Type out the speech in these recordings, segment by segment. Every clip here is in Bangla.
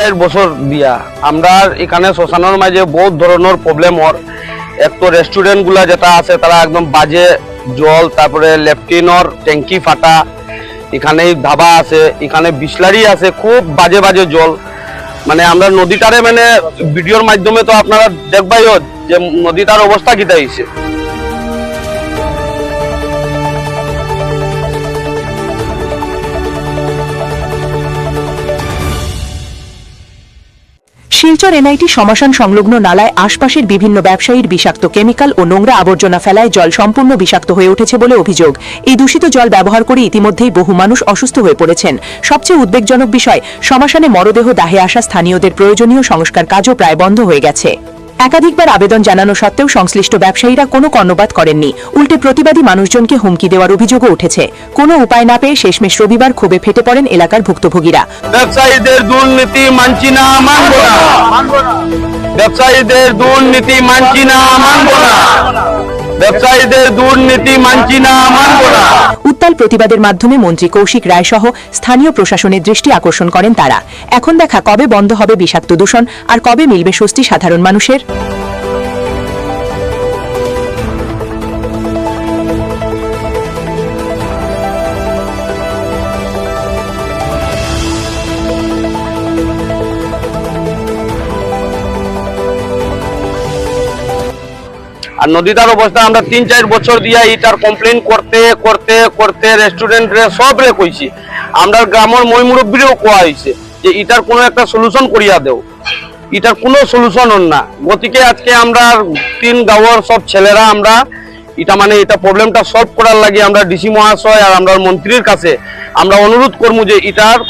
চার বছর দিয়া। আমরা এখানে শ্মশানের মাঝে বহুত ধরনের প্রবলেম হর এক তো রেস্টুরেন্টগুলা যেটা আছে, তারা একদম বাজে জল, তারপরে লেফটিনর ট্যাঙ্কি ফাটা, এখানে ধাবা আছে, এখানে বিসলারি আছে, খুব বাজে বাজে জল। মানে আমরা নদীটারে মানে ভিডিওর মাধ্যমে তো আপনারা দেখবাইও যে নদীটার অবস্থা কিতা হয়েছে শিলচর এনআইটি শ্মশান সংলগ্ন নালায় আশপাশের বিভিন্ন ব্যবসায়ীর বিষাক্ত কেমিক্যাল ও নোংরা আবর্জনা ফেলায় জল সম্পূর্ণ বিষাক্ত হয়ে উঠেছে বলে অভিযোগ। এই দূষিত জল ব্যবহার করে ইতিমধ্যেই বহু মানুষ অসুস্থ হয়ে পড়েছেন। সবচেয়ে উদ্বেগজনক বিষয় সমাসানে মরদেহ দাহে আসা স্থানীয়দের প্রয়োজনীয় সংস্কার কাজও প্রায় বন্ধ হয়ে গেছে। একাধিকবার আবেদন জানানো সত্ত্বেও সংশ্লিষ্ট ব্যবসায়ীরা কোনো কর্ণপাত করেননি। উল্টে প্রতিবাদী মানুষজনকে হুমকি দেওয়ার অভিযোগও উঠেছে। কোনো উপায় না পেয়ে শেষমেশ রবিবার ক্ষোভে ফেটে পড়েন এলাকার ভুক্তভোগীরা। ব্যবসায়ীদের দুর্নীতি মানছি না, মানব না। ব্যবসায়ীদের দুর্নীতি মানছি না, মানব না। ব্যবসায়ীদের দুর্নীতি মানছি না, মানব না। উত্তাল প্রতিবাদের মাধ্যমে মন্ত্রী কৌশিক রায় সহ স্থানীয় প্রশাসনের দৃষ্টি আকর্ষণ করেন তারা। এখন দেখা কবে বন্ধ হবে বিষাক্ত দূষণ আর কবে মিলবে স্বস্তি সাধারণ মানুষের? আর নদীটার অবস্থা আমরা তিন চার বছর দিয়া এটার কমপ্লেন করতে করতে করতে রেস্টুরেন্টে সব রে কইছি। আমরা গ্রামের মই মুরব্বীরও কোয়া হয়েছে যে এটার কোনো একটা সলিউশন করিয়া দেও। এটার কোনো সলিউশন না। গতিকে আজকে আমরা তিন গাঁওয়ের সব ছেলেরা আমরা এটা মানে এটা প্রবলেমটা সলভ করার লাগে আমরা ডিসি মহাশয় আর আমরা মন্ত্রীর কাছে আমরা অনুরোধ করব যে এটার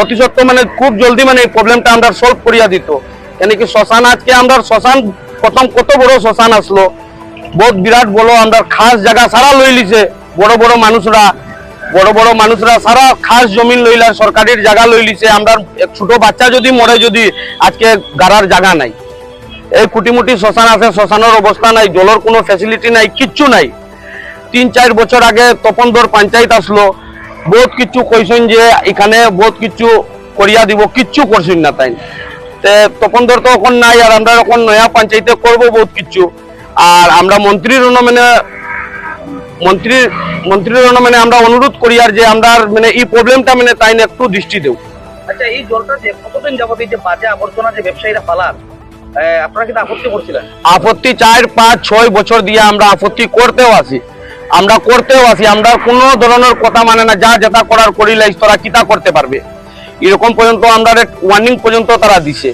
অতি সত্ত্বর মানে খুব জলদি মানে এই প্রবলেমটা আমরা সলভ করিয়া দিত। কেন কি শ্মশান আজকে আমরা শ্মশান প্রথম কত বড় শ্মশান আসলো? বহুত বিরাট বড়, আমরা খাস জায়গা সারা লই লিছে। বড় বড় মানুষরা, বড় বড় মানুষরা সারা খাস জমিন লইলা সরকারের জায়গা লই লিছে। আমরা ছোট বাচ্চা যদি মরে যদি আজকে গাড়ার জায়গা নাই। এই কুটিমুটি শ্মশান আছে, শ্মশানের অবস্থা নাই, জলের কোনো ফ্যাসিলিটি নাই, কিচ্ছু নাই। তিন চার বছর আগে তপন তপনদর পঞ্চায়েত আসলো। বহুত কিছু কইছেন যে এখানে বহুত কিছু করিয়া দিব, কিচ্ছু করছেন না তাই। তে ধর তো এখন নাই আর আমরা এখন নয়া পঞ্চায়েতে করব বহুত কিছু। আর আমরা মন্ত্রীর মানে মন্ত্রীর মন্ত্রীর মানে আমরা অনুরোধ করি আর যে আমরা মানে এই প্রবলেমটা মানে তাই না একটু দৃষ্টি দেও আচ্ছা এই জলটা যে কতদিন যাবত যে বাজে আবর্জনা যে ব্যবসায়ীরা ফালান আহ, আপনারা কিন্তু আপত্তি করছিলেন? আপত্তি চার পাঁচ ছয় বছর দিয়ে আমরা আপত্তি করতেও আসি। আমরা করতেও আসি আমরা কোনো ধরনের কথা মানে না যা যেটা করার করিলে তারা কিতা করতে পারবে। এরকম পর্যন্ত আমরা ওয়ার্নিং পর্যন্ত তারা দিছে।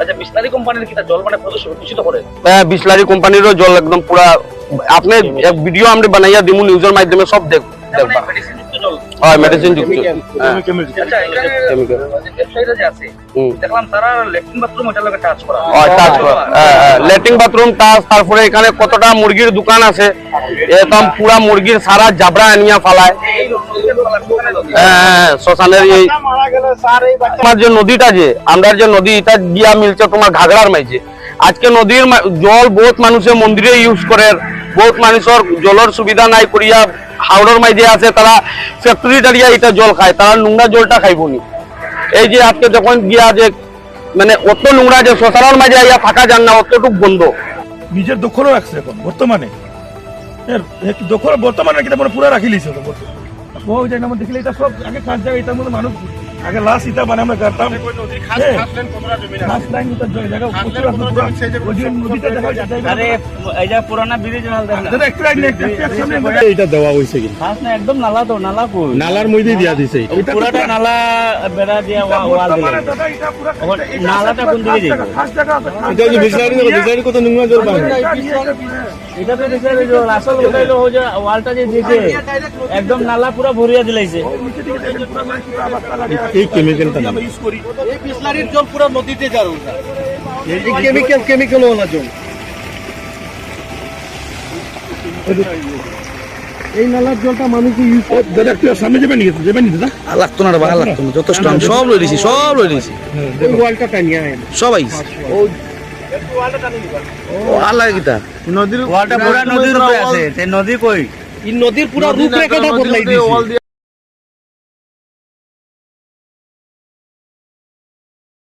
আচ্ছা বিসলারি কোম্পানির কিটা জল মানে দূষিত করে? বিসলারি কোম্পানিরও জল একদম পুরা আপনি ভিডিও আমরা বানাইয়া দিমু নিউজের মাধ্যমে সব দেখ দেখবা। যুক্ত জল হয় মেডিসিন যুক্ত। হ্যাঁ। আচ্ছা ল্যাট্রিন বাথরুম টাচ করা। হয় টাচ লেট্রিন বাথরুম টাচ তারপরে এখানে কতটা মুরগির দোকান আছে একদম পুরা মুরগির সারা জাবরা আনিয়া ফালায়। হ্যাঁ, শ্মশানের এই আমার যে নদীটা যে আমরা যে নদী এটা গিয়া মিলছে তোমার ঘাগড়ার মাঝে আজকে নদীর জল বহুত মানুষে মন্দিরে ইউজ করে বহুত মানুষের জলের সুবিধা নাই করিয়া হাওড়ের মাঝে আছে, তারা ফ্যাক্টরি দাঁড়িয়ে এটা জল খায়, তারা নোংরা জলটা খাইব নি। এই যে আজকে যখন গিয়া যে মানে অত নোংরা যে শ্মশানের মাঝে আইয়া থাকা যান না, অতটুক বন্ধ। নিজের দখলও রাখছে এখন, বর্তমানে। দখল বর্তমানে কিন্তু মানে পুরা রাখি লিছে বহু জায়গা দেখিলে এটা সব, আগে খাস জায়গা এটার মধ্যে মানুষ, আগে লাশ ইটা মানে আমরা গাড়তাম হ্যাঁ। এই না। এটা দেওয়া হয়েছে কিন্তু খাস না একদম নালা তো নালা নালার মধ্যে দিয়া দিছে। পুরাটা নালা বেড়া দিয়া ওয়া- ওয়াল নালাটা কোন দিকে এটা কত নোংরা জল এটা তো আসল যে ওয়ালটা যে দিছে একদম নালা পুরা ভরিয়া দিলাইছে। নিচে দিকে দেখেন, পুরা মানে পুরা অবস্থা লাগে। এই কেমিক্যালটা না ইউজ করি কেমিক্যাল কেমিক্যাল ওলা জল। এই নালার জলটা মানুষ ইউজ দাদা একটু সামনে যাবেন নাকি যাবেন নি দাদা। লাগতো না রে লাগতো না যথেষ্ট আমি সব লই দিছি সব লই দিছি। ওই ওয়ালটা টানিয়ে আয়। সবাই ও আল্লাহ কিতা নদীর ওয়ালটা পুরা নদীর উপরে আছে তে নদী কই? নদীর পুরা রূপরেখাটা বদলাই দিছে।